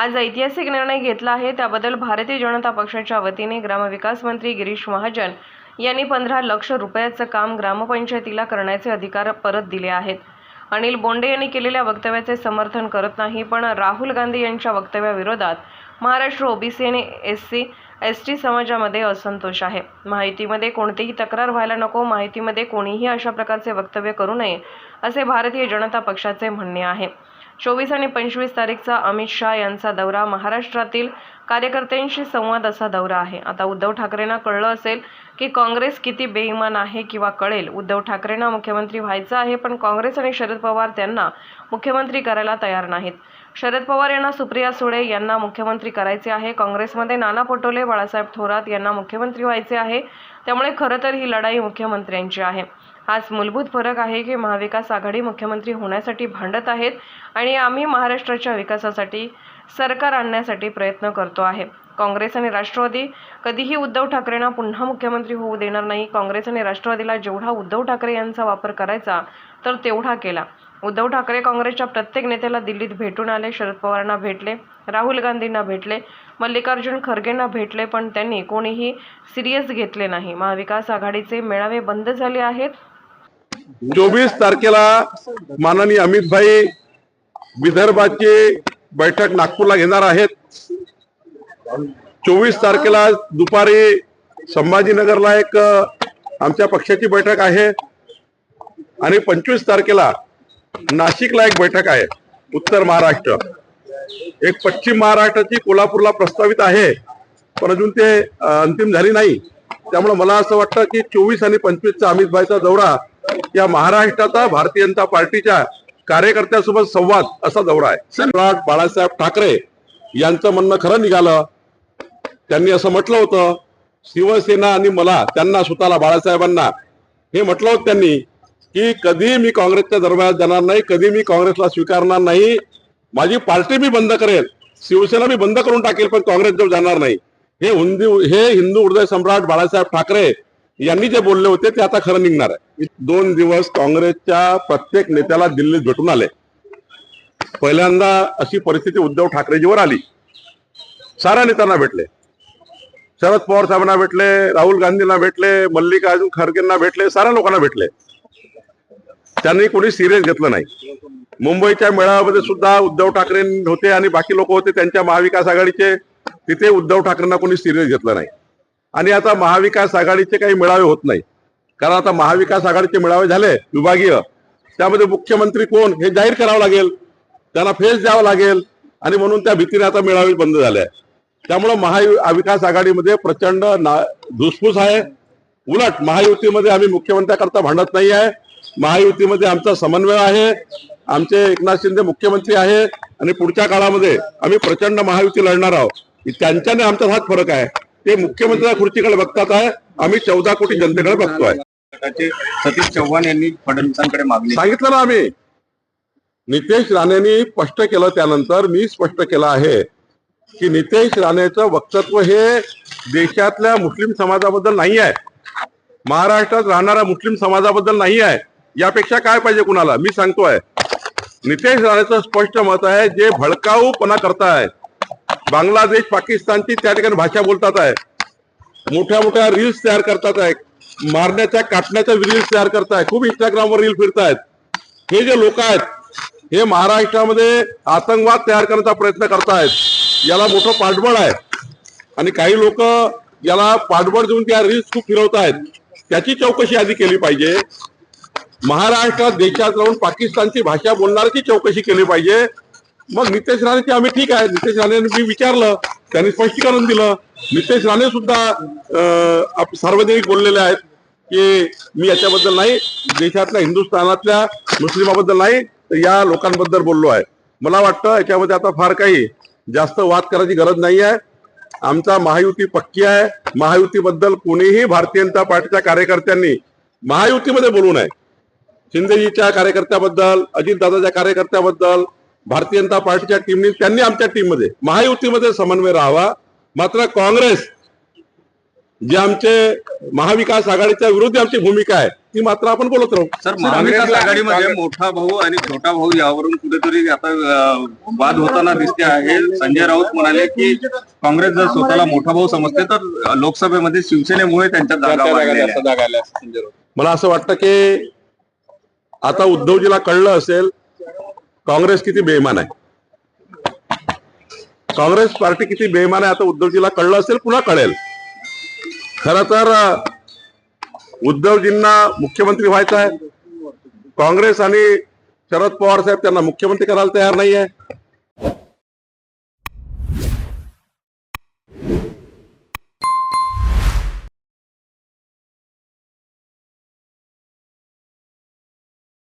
आज ऐतिहासिक निर्णय घेतला आहे. त्याबद्दल भारतीय जनता पक्षाच्या वतीने ग्रामविकास मंत्री गिरीश महाजन यांनी पंधरा लक्ष रुपयाचं काम ग्रामपंचायतीला करण्याचे अधिकार परत दिले आहेत. अनिल बोंडे यांनी केलेल्या वक्तव्याचे समर्थन करत नाही पण राहुल गांधी यांच्या वक्तव्याविरोधात महाराष्ट्र ओबीसी आणि एस सी एस टी समाजामध्ये असंतोष आहे. माहितीमध्ये कोणतीही तक्रार व्हायला नको माहितीमध्ये कोणीही अशा प्रकारचे वक्तव्य करू नये असे भारतीय जनता पक्षाचे म्हणणे आहे. चोवीस आणि पंचवीस तारीखचा अमित शहा यांचा दौरा. महाराष्ट्रातील कार्यकर्त्यांशी संवाद असा दौरा आहे. आता उद्धव ठाकरेंना कळलं असेल की काँग्रेस किती बेईमान आहे किंवा कळेल. उद्धव ठाकरेंना मुख्यमंत्री व्हायचं आहे पण काँग्रेस आणि शरद पवार त्यांना मुख्यमंत्री करायला तयार नाहीत. शरद पवार यांना सुप्रिया सुळे यांना मुख्यमंत्री करायचे आहे. काँग्रेसमध्ये नाना पटोले बाळासाहेब थोरात यांना मुख्यमंत्री व्हायचे आहे. त्यामुळे खरं तर ही लढाई मुख्यमंत्र्यांची आहे. हाच मूलभूत फरक आहे की महाविकास आघाडी मुख्यमंत्री होण्यासाठी भांडत आहेत आणि आम्ही महाराष्ट्राच्या विकासासाठी सरकार आणण्यासाठी प्रयत्न करतो आहे. काँग्रेस आणि राष्ट्रवादी कधीही उद्धव ठाकरेंना पुन्हा मुख्यमंत्री होऊ देणार नाही. काँग्रेस आणि राष्ट्रवादीला जेवढा उद्धव ठाकरे यांचा वापर करायचा तर तेवढा केला. उद्धव ठाकरे काँग्रेसच्या प्रत्येक नेत्याला दिल्लीत भेटून आले शरद पवारांना भेटले राहुल गांधींना भेटले मल्लिकार्जुन खरगेंना भेटले पण त्यांनी कोणीही सिरियस घेतले नाही. महाविकास आघाडीचे मेळावे बंद झाले आहेत. चोवीस तारखेला माननीय अमित भाई विदर्भाची बैठक नागपूरला घेणार आहेत. चोवीस तारखेला दुपारी संभाजीनगरला एक आमच्या पक्षाची बैठक आहे. आणि पंचवीस तारखेला नाशिकला एक बैठक आहे उत्तर महाराष्ट्र. एक पश्चिम महाराष्ट्राची कोल्हापूरला प्रस्तावित आहे पण अजून ते अंतिम झाली नाही. त्यामुळे मला असं वाटतं की चोवीस आणि पंचवीसचा अमित भाईचा दौरा या महाराष्ट्राचा भारतीय जनता पार्टीच्या कार्यकर्त्यांसोबत संवाद असा दौरा आहे. सम्राट बाळासाहेब ठाकरे यांचं म्हणणं खरं निघालं. त्यांनी असं म्हटलं होतं शिवसेना आणि मला त्यांना स्वतःला बाळासाहेबांना हे म्हटलं होतं त्यांनी की कधी मी काँग्रेसच्या दरम्यान जाणार नाही कधी मी काँग्रेसला स्वीकारणार नाही माझी पार्टी मी बंद करेल शिवसेना मी बंद करून टाकेल पण काँग्रेस जवळ जाणार नाही. हे हिंदू हे हिंदू हृदय सम्राट बाळासाहेब ठाकरे यांनी जे बोलले होते ते आता खरं निघणार आहे. दोन दिवस काँग्रेसच्या प्रत्येक नेत्याला दिल्लीत भेटून आले. पहिल्यांदा अशी परिस्थिती उद्धव ठाकरेजीवर आली. साऱ्या नेत्यांना भेटले. शरद पवार साहेबांना भेटले राहुल गांधींना भेटले मल्लिकार्जुन खरगेंना भेटले साऱ्या लोकांना भेटले. त्यांनी कोणी सिरियस घेतलं नाही. मुंबईच्या मेळाव्यामध्ये सुद्धा उद्धव ठाकरे होते आणि बाकी लोक होते त्यांच्या महाविकास आघाडीचे. तिथे उद्धव ठाकरेंना कोणी सिरियस घेतलं नाही. आणि आता महाविकास आघाडीचे काही मेळावे होत नाही. कारण आता महाविकास आघाडीचे मेळावे झाले विभागीय. त्यामध्ये मुख्यमंत्री कोण हे जाहीर करावं लागेल. त्यांना फेस द्यावं लागेल. आणि म्हणून त्या भीतीने आता मेळावे बंद झाले आहे त्यामुळं महाविकास आघाडीमध्ये प्रचंड ना धुसफूस आहे. उलट महायुतीमध्ये आम्ही मुख्यमंत्र्याकरता भांडत नाही आहे. महायुतीमध्ये आमचा समन्वय आहे. आमचे एकनाथ शिंदे मुख्यमंत्री आहे. आणि पुढच्या काळामध्ये आम्ही प्रचंड महायुती लढणार आहोत. त्यांच्याने आमचा हाच फरक आहे. ते मुख्यमंत्री खुर्चीकडे बघतात आहे. आम्ही चौदा कोटी जनतेकडे बघतोय. सतीश चव्हाण यांनी फडणवीसांकडे मागणी सांगितलं ना आम्ही. नितेश राणेंनी स्पष्ट केलं त्यानंतर मी स्पष्ट केलं आहे की नितेश राणेचं वक्तव्य हे देशातल्या मुस्लिम समाजाबद्दल नाही आहे. महाराष्ट्रात राहणाऱ्या मुस्लिम समाजाबद्दल नाही आहे. यापेक्षा काय पाहिजे कुणाला? मी सांगतोय. नितेश राणेचं स्पष्ट मत आहे जे भडकाऊपणा करताय बांगलादेश पाकिस्तानची त्या ठिकाणी भाषा बोलतात आहे. मोठ्या मोठ्या रील्स तयार करतात आहे. मारण्याच्या काटण्याच्या रील्स तयार करताय खूप इंस्टाग्रामवर रील फिरतायत. हे जे लोक आहेत हे महाराष्ट्रामध्ये आतंकवाद तयार करण्याचा प्रयत्न करतायत. याला मोठं पाठबळ आहे. आणि काही लोक याला पाठबळ देऊन त्या रील्स खूप फिरवत आहेत त्याची चौकशी आधी केली पाहिजे. महाराष्ट्रात देशात राहून पाकिस्तानची भाषा बोलणाऱ्याची चौकशी केली पाहिजे. मग नितेश राणेची आम्ही ठीक आहे. नितेश राणेंनी मी विचारलं त्यांनी स्पष्टीकरण दिलं. नितेश राणे सुद्धा सार्वजनिक बोललेले आहेत की मी याच्याबद्दल नाही देशातल्या हिंदुस्थानातल्या मुस्लिमाबद्दल नाही तर या लोकांबद्दल बोललो आहे. मला वाटतं याच्यामध्ये आता फार काही जास्त वाद करायची गरज नाही आहे. आमचा महायुती पक्की आहे. महायुतीबद्दल कोणीही भारतीय जनता पार्टीच्या कार्यकर्त्यांनी महायुतीमध्ये बोलू नये. शिंदेजीच्या कार्यकर्त्याबद्दल अजितदादाच्या कार्यकर्त्याबद्दल भारतीय जनता पार्टीच्या टीमनी त्यांनी आमच्या टीममध्ये महायुतीमध्ये समन्वय राहावा. मात्र काँग्रेस जे आमचे महाविकास आघाडीच्या विरोधी आमची भूमिका आहे ती मात्र आपण बोलत राहू. सर महाविकास आघाडीमध्ये मोठा भाऊ आणि छोटा भाऊ यावरून कुठेतरी आता वाद होताना दिसते आहे. संजय राऊत म्हणाले की काँग्रेस जर स्वतःला मोठा भाऊ समजते तर लोकसभेमध्ये शिवसेनेमुळे त्यांच्या जागा. मला असं वाटतं की आता उद्धवजीला कळलं असेल काँग्रेस किती बेईमान आहे? काँग्रेस पार्टी किती बेईमान आहे आता उद्धवजीला कळलं असेल पुन्हा कळेल. खर तर उद्धवजींना मुख्यमंत्री व्हायचं आहे. काँग्रेस आणि शरद पवार साहेब त्यांना मुख्यमंत्री करायला तयार नाही आहे